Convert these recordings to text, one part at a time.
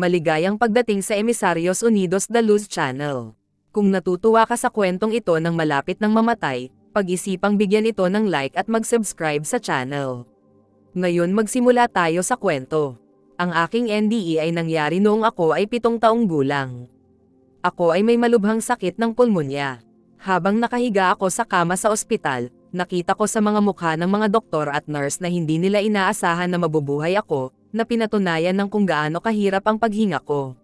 Maligayang pagdating sa Emisarios Unidos da Luz Channel. Kung natutuwa ka sa kwentong ito ng malapit ng mamatay, pag-isipang bigyan ito ng like at mag-subscribe sa channel. Ngayon magsimula tayo sa kwento. Ang aking NDE ay nangyari noong ako ay pitong taong gulang. Ako ay may malubhang sakit ng pulmonya. Habang nakahiga ako sa kama sa ospital, nakita ko sa mga mukha ng mga doktor at nurse na hindi nila inaasahan na mabubuhay ako, na pinatunayan ng kung gaano kahirap ang paghinga ko.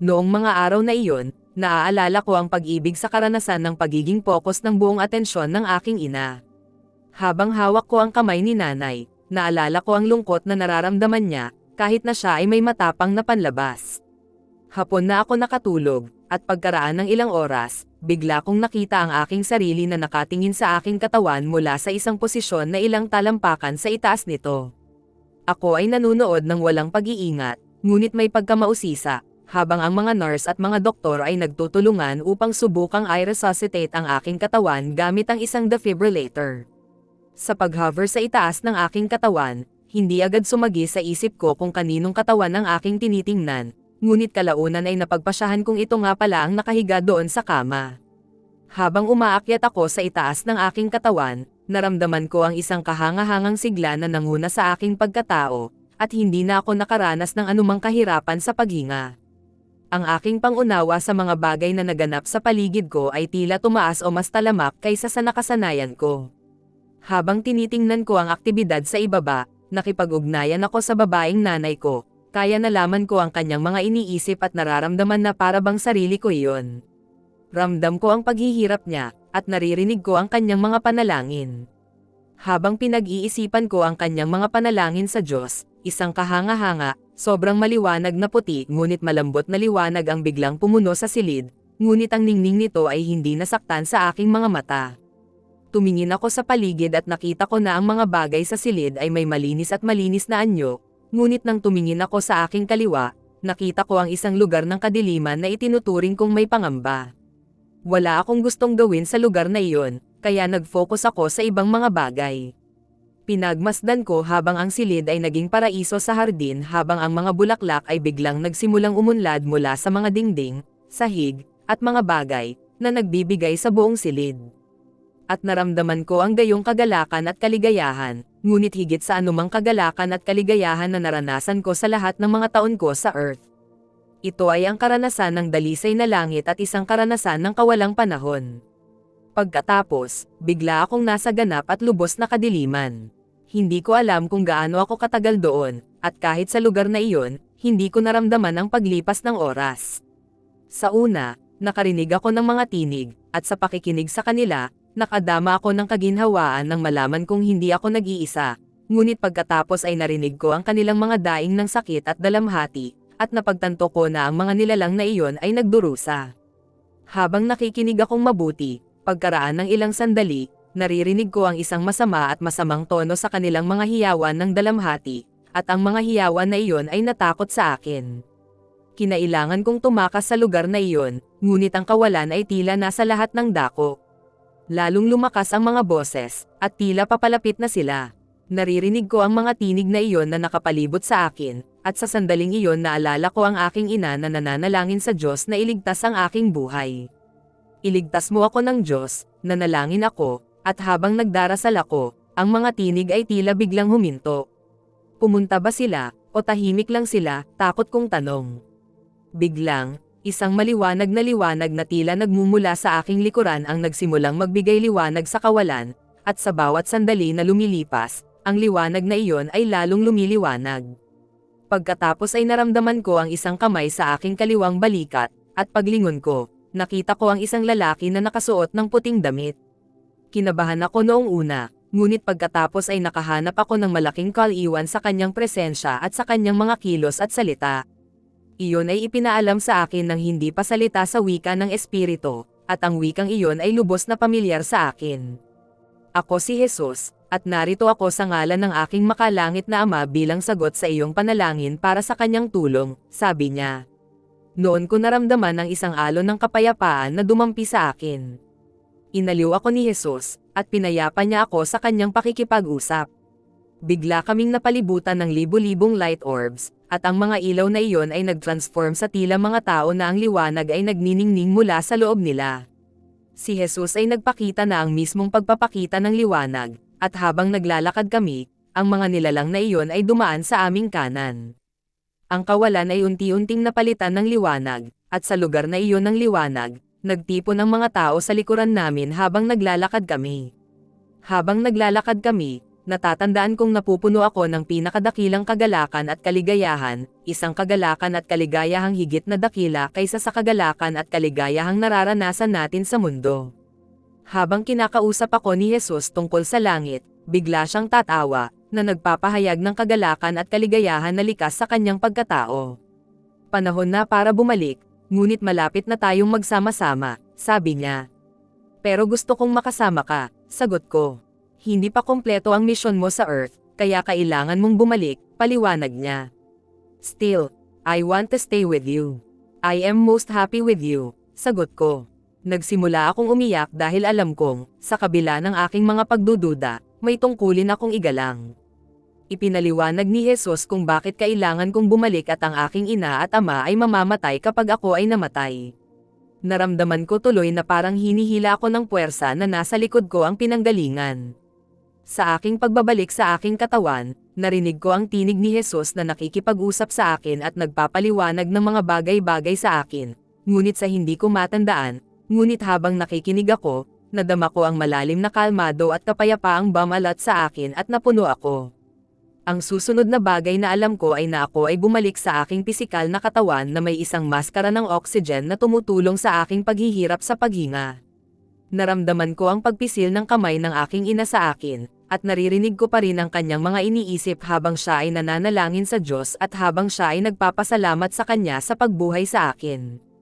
Noong mga araw na iyon, naaalala ko ang pag-ibig sa karanasan ng pagiging focus ng buong atensyon ng aking ina. Habang hawak ko ang kamay ni nanay, naalala ko ang lungkot na nararamdaman niya, kahit na siya ay may matapang na panlabas. Hapon na ako nakatulog, at pagkaraan ng ilang oras, bigla kong nakita ang aking sarili na nakatingin sa aking katawan mula sa isang posisyon na ilang talampakan sa itaas nito. Ako ay nanunood ng walang pag-iingat, ngunit may pagkamausisa, habang ang mga nurse at mga doktor ay nagtutulungan upang subukang i-resuscitate ang aking katawan gamit ang isang defibrillator. Sa pag-hover sa itaas ng aking katawan, hindi agad sumagi sa isip ko kung kaninong katawan ang aking tinitingnan, ngunit kalaunan ay napagpasyahan kong ito nga pala ang nakahiga doon sa kama. Habang umaakyat ako sa itaas ng aking katawan, naramdaman ko ang isang kahangahangang sigla na nanguna sa aking pagkatao, at hindi na ako nakaranas ng anumang kahirapan sa paghinga. Ang aking pangunawa sa mga bagay na naganap sa paligid ko ay tila tumaas o mas talamak kaysa sa nakasanayan ko. Habang tinitingnan ko ang aktibidad sa ibaba, nakipag-ugnayan ako sa babaeng nanay ko, kaya nalaman ko ang kanyang mga iniisip at nararamdaman na para bang sarili ko iyon. Ramdam ko ang paghihirap niya, at naririnig ko ang kanyang mga panalangin. Habang pinag-iisipan ko ang kanyang mga panalangin sa Diyos, isang kahanga-hanga, sobrang maliwanag na puti ngunit malambot na liwanag ang biglang pumuno sa silid, ngunit ang ningning nito ay hindi nasaktan sa aking mga mata. Tumingin ako sa paligid at nakita ko na ang mga bagay sa silid ay may malinis at malinis na anyo, Ngunit nang tumingin ako sa aking kaliwa, nakita ko ang isang lugar ng kadiliman na itinuturing kong may pangamba. Wala akong gustong gawin sa lugar na iyon, kaya nag-focus ako sa ibang mga bagay. Pinagmasdan ko habang ang silid ay naging paraiso sa hardin habang ang mga bulaklak ay biglang nagsimulang umunlad mula sa mga dingding, sahig, at mga bagay, na nagbibigay sa buong silid. At naramdaman ko ang gayong kagalakan at kaligayahan, ngunit higit sa anumang kagalakan at kaligayahan na naranasan ko sa lahat ng mga taon ko sa Earth. Ito ay ang karanasan ng dalisay na langit at isang karanasan ng kawalang panahon. Pagkatapos, bigla akong nasa ganap at lubos na kadiliman. Hindi ko alam kung gaano ako katagal doon, at kahit sa lugar na iyon, hindi ko naramdaman ang paglipas ng oras. Sa una, nakarinig ako ng mga tinig, at sa pakikinig sa kanila, Nakadama ako ng kaginhawaan nang malaman kong hindi ako nag-iisa, ngunit pagkatapos ay narinig ko ang kanilang mga daing ng sakit at dalamhati, at napagtanto ko na ang mga nilalang na iyon ay nagdurusa. Habang nakikinig akong mabuti, pagkaraan ng ilang sandali, naririnig ko ang isang masama at masamang tono sa kanilang mga hiyawan ng dalamhati, at ang mga hiyawan na iyon ay natakot sa akin. Kinailangan kong tumakas sa lugar na iyon, ngunit ang kawalan ay tila nasa lahat ng dako. Lalong lumakas ang mga boses, at tila papalapit na sila. Naririnig ko ang mga tinig na iyon na nakapalibot sa akin, at sa sandaling iyon naalala ko ang aking ina na nananalangin sa Diyos na iligtas ang aking buhay. Iligtas mo ako ng Diyos, nanalangin ako, at habang nagdarasal ako, ang mga tinig ay tila biglang huminto. Pumunta ba sila, o tahimik lang sila, takot kong tanong. Biglang, isang maliwanag na liwanag na tila nagmumula sa aking likuran ang nagsimulang magbigay liwanag sa kawalan, at sa bawat sandali na lumilipas, ang liwanag na iyon ay lalong lumiliwanag. Pagkatapos ay naramdaman ko ang isang kamay sa aking kaliwang balikat, at paglingon ko, nakita ko ang isang lalaki na nakasuot ng puting damit. Kinabahan ako noong una, ngunit pagkatapos ay nakahanap ako ng malaking kaliwan sa kanyang presensya at sa kanyang mga kilos at salita. Iyon ay ipinaalam sa akin ng hindi pa salita sa wika ng espiritu, at ang wikang iyon ay lubos na pamilyar sa akin. Ako si Jesus, at narito ako sa ngalan ng aking makalangit na ama bilang sagot sa iyong panalangin para sa kanyang tulong, sabi niya. Noon ko naramdaman ang isang alon ng kapayapaan na dumampi sa akin. Inaliw ako ni Jesus, at pinayapa niya ako sa kanyang pakikipag-usap. Bigla kaming napalibutan ng libu-libong light orbs, at ang mga ilaw na iyon ay nag-transform sa tila mga tao na ang liwanag ay nagniningning mula sa loob nila. Si Jesus ay nagpakita na ang mismong pagpapakita ng liwanag, at habang naglalakad kami, ang mga nilalang na iyon ay dumaan sa aming kanan. Ang kawalan ay unti-unting napalitan ng liwanag, at sa lugar na iyon ng liwanag, nagtipon ang mga tao sa likuran namin habang naglalakad kami. Habang naglalakad kami, natatandaan kong napupuno ako ng pinakadakilang kagalakan at kaligayahan, isang kagalakan at kaligayahang higit na dakila kaysa sa kagalakan at kaligayahang nararanasan natin sa mundo. Habang kinakausap ako ni Jesus tungkol sa langit, bigla siyang tatawa, na nagpapahayag ng kagalakan at kaligayahan na likas sa kanyang pagkatao. Panahon na para bumalik, ngunit malapit na tayong magsama-sama, sabi niya. Pero gusto kong makasama ka, sagot ko. Hindi pa kompleto ang misyon mo sa Earth, kaya kailangan mong bumalik, paliwanag niya. Still, I want to stay with you. I am most happy with you, sagot ko. Nagsimula akong umiyak dahil alam kong, sa kabila ng aking mga pagdududa, may tungkulin akong igalang. Ipinaliwanag ni Jesus kung bakit kailangan kong bumalik at ang aking ina at ama ay mamamatay kapag ako ay namatay. Naramdaman ko tuloy na parang hinihila ako ng puwersa na nasa likod ko ang pinanggalingan. Sa aking pagbabalik sa aking katawan, narinig ko ang tinig ni Jesus na nakikipag-usap sa akin at nagpapaliwanag ng mga bagay-bagay sa akin, ngunit sa hindi ko matandaan, ngunit habang nakikinig ako, nadama ko ang malalim na kalmado at kapayapaang bamalat sa akin at napuno ako. Ang susunod na bagay na alam ko ay na ako ay bumalik sa aking pisikal na katawan na may isang maskara ng oxygen na tumutulong sa aking paghihirap sa paghinga. Naramdaman ko ang pagpisil ng kamay ng aking ina sa akin, at naririnig ko pa rin ang kanyang mga iniisip habang siya ay nananalangin sa Diyos at habang siya ay nagpapasalamat sa kanya sa pagbuhay sa akin.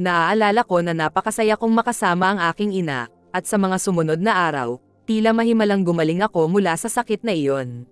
Naaalala ko na napakasaya kong makasama ang aking ina, at sa mga sumunod na araw, tila mahimalang gumaling ako mula sa sakit na iyon.